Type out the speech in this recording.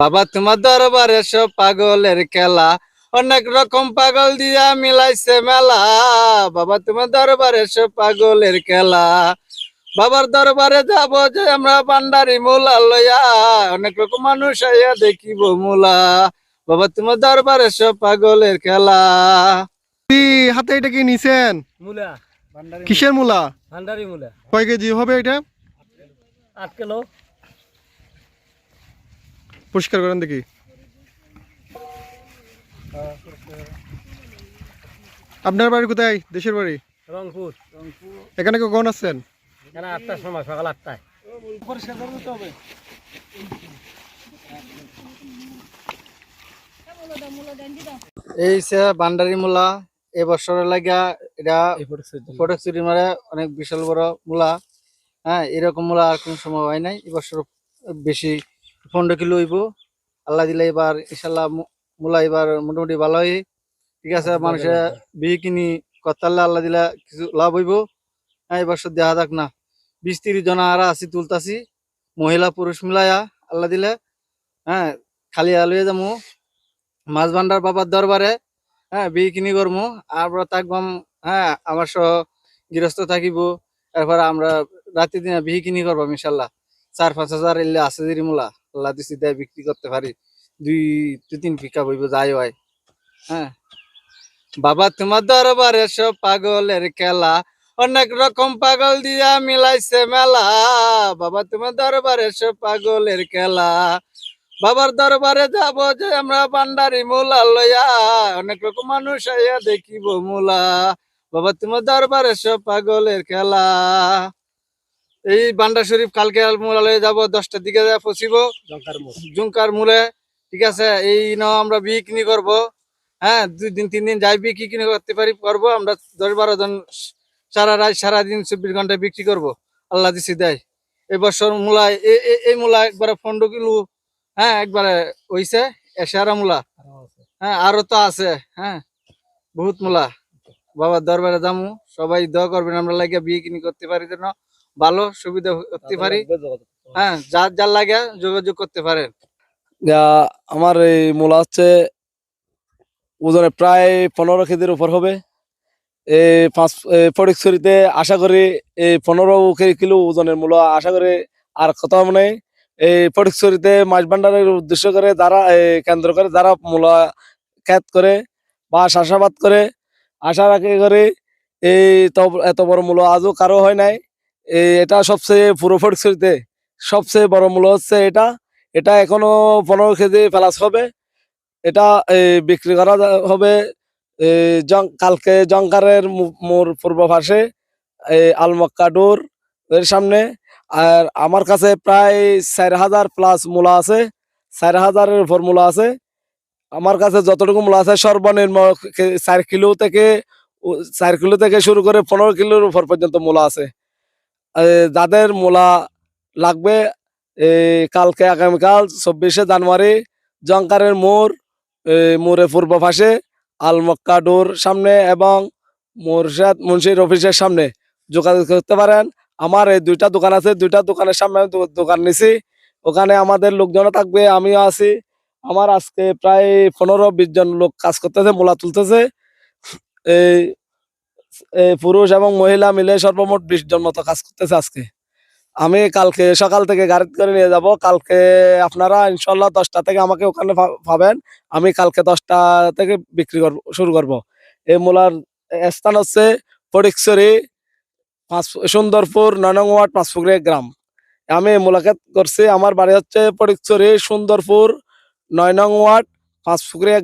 বাবা তোমার দরবারে সব পাগলের খেলা। অনেক রকম পাগল দিয়া মিলাইছে মেলা। বাবা তোমার দরবারে সব পাগলের খেলা। বাবার দরবারে যাব যে আমরা পান্ডারি মুলা লইয়া। অনেক রকম মানুষ আইয়া দেখিব মুলা। বাবা তোমার দরবারে সব পাগলের খেলা। কি হাতে এটা কি নিছেন? মূলা কিসের মূলা? ভান্ডারি মূলা। কয় কেজি হবে এটা? আট কিলো। পরিষ্কার করেন দেখি। আপনার বাড়ি কোথায়? দেশের বাড়ি? রংপুর। এখানে কেউ কখন আসছেন? এখানে আটটার সময় সকাল আটটায়। এই সে বান্ডারি মূলা এবছর লাগিয়া এটা ফটকচুরি মারে অনেক বিশাল বড় মূলা। হ্যাঁ এরকম মূলা আর কোন সময় হয় নাই। এবছর বেশি পনেরো কিলো হইব আল্লাহ দিলে এবার ইনশাল্লাহ মু- মূলা এবার মোটামুটি ভালো হয়। ঠিক আছে মানুষের বিহি কিনি করতালে আল্লাহ দিলে কিছু লাভ হইব। হ্যাঁ এবার সব দেখা যাক না। বিশ তিরিশ জন আর আছি তুলতাছি। মহিলা পুরুষ মিলাইয়া আল্লাহ দিলে হ্যাঁ খালি আলুয়ে যাব। মাছ ভান্ডার বাবার দরবারে হ্যাঁ বিয়ে কিনি করব। আর থাকবাম হ্যাঁ আমার সহ গৃহস্থ থাকিব। এরপর আমরা রাতে দিনে বিহি কিনি করবাম ইনশাল্লাহ চার পাঁচ হাজার এলে আছে মূলা। আল্লাহ দিছি, দেয়, বিক্রি করতে পারি। দুই দু তিন পিকা বইব, যাই হয়। হ্যাঁ। বাবা, তোমার দরবারে সব পাগলের খেলা। অনেক রকম পাগল দিয়া মিলাইছে মেলা। বাবা, তোমার দরবারে সব পাগলের খেলা। বাবার দরবারে যাব যে আমরা বান্ডারি মুলা লইয়া। অনেক রকম মানুষ আইয়া দেখিব মুলা। বাবা, তোমার দরবারে সব পাগলের খেলা। এই বান্ডা শরীফ কালকে মুলা লইয়া যাব দশটার দিকে যা পৌঁছিব। জঙ্কার মূলে ঠিক আছে এই ন আমরা বিক্রি করব। হ্যাঁ দুই দিন তিন দিন যাই বিক্রি কিনে করতে পারি করব। আমরা দশ বারো জন সারা রাত সারাদিন চব্বিশ ঘন্টায় বিক্রি করব। আল্লাহ দিছি দেয়। এবছর বছর মূলা এ- এ- এই মূলা একবারে পনেরো কিলো হ্যাঁ একবারে হইছে এশারা মূলা। হ্যাঁ আরও তো আছে হ্যাঁ বহুত মূলা। বাবার দরবারে যামু সবাই দোয়া করবেন আমরা লাগে বিয়ে কিনি করতে পারি যেন। ভালো সুবিধা করতে পারি। হ্যাঁ যার যার লাগে যোগাযোগ করতে পারেন। যা আমার এই মূলা হচ্ছে ওজনে প্রায় পনেরো কেজির উপর হবে। এই পাঁচ ফটিকছড়িতে আশা করি এই পনেরো কিলো ওজনের মূলা আশা করি আর কত মানে এই ফটিকছড়িতে মাছ ভান্ডারের উদ্দেশ্য করে যারা এ, কেন্দ্র করে যারা মূলা খ্যাত করে বা চাষাবাদ করে আশা রাখি করে এই তো- এত বড় মূল্য আজও কারও হয় নাই। এটা সবচেয়ে পুরো ফটিকছড়িতে সবচেয়ে বড় মূল্য হচ্ছে এটা। এটা এখনও পনেরো কেজি প্লাস হবে। এটা বিক্রি করা হবে কালকে জঙ্কারের মোর পূর্ব পাশে আলমক্কাডুর এর সামনে। আর আমার কাছে প্রায় চার হাজার প্লাস মূলা আছে। চার হাজারের উপর মূলা আছে। আমার কাছে যতটুকু মূলা আছে সর্বনিম্ন চার কিলো থেকে চার কিলো থেকে শুরু করে পনেরো কিলোর উপর পর্যন্ত মূলা আছে। যাদের মোলা লাগবে কালকে আগামীকাল চব্বিশে জানুয়ারি জঙ্কারের মোড় এই মোড়ে পূর্ব পাশে আলমক্কা ডোর সামনে এবং মোরশাদ মুন্সির অফিসের সামনে। যোগাযোগ করতে পারেন। আমার এই দুইটা দোকান আছে, দুইটা দোকানের সামনে আমি দোকান নিছি। ওখানে আমাদের লোকজনও থাকবে, আমিও আছি। আমার আজকে প্রায় পনেরো বিশ জন লোক কাজ করতেছে, মোলা তুলতেছে। এই পুরুষ এবং মহিলা মিলে সর্বমোট বিশ জন মতো কাজ করতেছে আজকে। আমি কালকে সকাল থেকে গাড়ি করে নিয়ে যাব। কালকে আপনারা ইনশাল্লাহ দশটা থেকে আমাকে ওখানে পাবেন আমি কালকে দশটা থেকে বিক্রি করব, শুরু করব। এই মূলার স্থান হচ্ছে ফটিকছড়ি পাঁচ, সুন্দরপুর নয় নং ওয়ার্ড পাঁচপুকুরিয়া গ্রাম। আমি মোলাকাত করছি। আমার বাড়ি হচ্ছে ফটিকছড়ি সুন্দরপুর নয় নং ওয়ার্ড পাঁচপুকুরিয়া